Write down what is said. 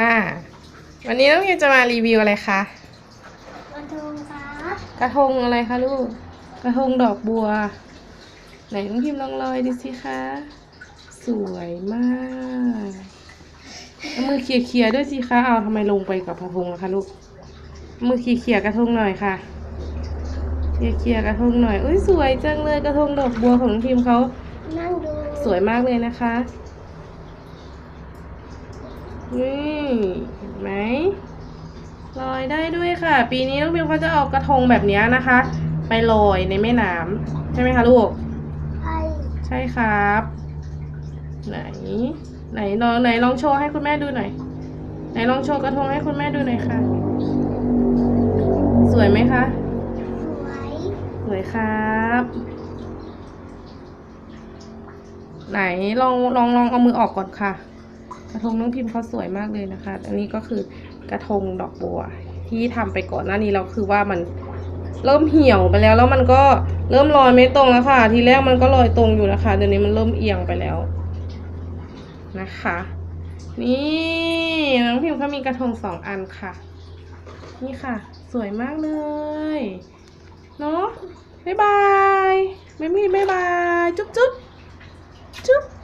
อ่า วันนี้น้องพิมจะมารีวิวอะไรคะกระทงครับกระทงอะไรคะลูก กระทงดอกบัว ไหนน้องพิมลองลอยดูสิคะ สวยมากเอามือเคลียร์ๆด้วยสิคะ เอาทำไมลงไปกับกระทงล่ะคะลูกเอามือเคลียร์ๆกระทงหน่อยค่ะ เคลียร์ๆกระทงหน่อย อุ้ยสวยจังเลยกระทงดอกบัวของน้องพิมเขานั่งดู สวยมากเลยนะคะนี่ เห็นไหมลอยได้ด้วยค่ะ ปีนี้น้องพิมเขาจะเอากระทงแบบนี้นะคะ ไปลอยในแม่น้ำใช่ไหมคะลูกไพ่ใช่ครับ ไหน ไหนลองไหนลองโชว์ให้คุณแม่ดูหน่อย ไหนลองโชว์กระทงให้คุณแม่ดูหน่อยค่ะ สวยไหมคะ สวย สวยครับ ไหนลองลองลองเอามือออกก่อนค่ะ กระทงน้องพิมพ์เขาสวยมากเลยนะคะ อันนี้ก็คือกระทงดอกบัว ที่ทำไปก่อนหน้านี้เราคือว่ามันเริ่มเหี่ยวไปแล้วแล้วมันก็เริ่มลอยไม่ตรงแล้วค่ะ ทีแรกมันก็ลอยตรงอยู่นะคะเดี๋ยวนี้มันเริ่มเอียงไปแล้วนะคะ นี่น้องพิมพ์เขามีกระทงสองอันค่ะ นี่ค่ะ สวยมากเลยเนาะบ๊ายบายไม่มีบ๊ายบาย จุ๊บจุ๊บ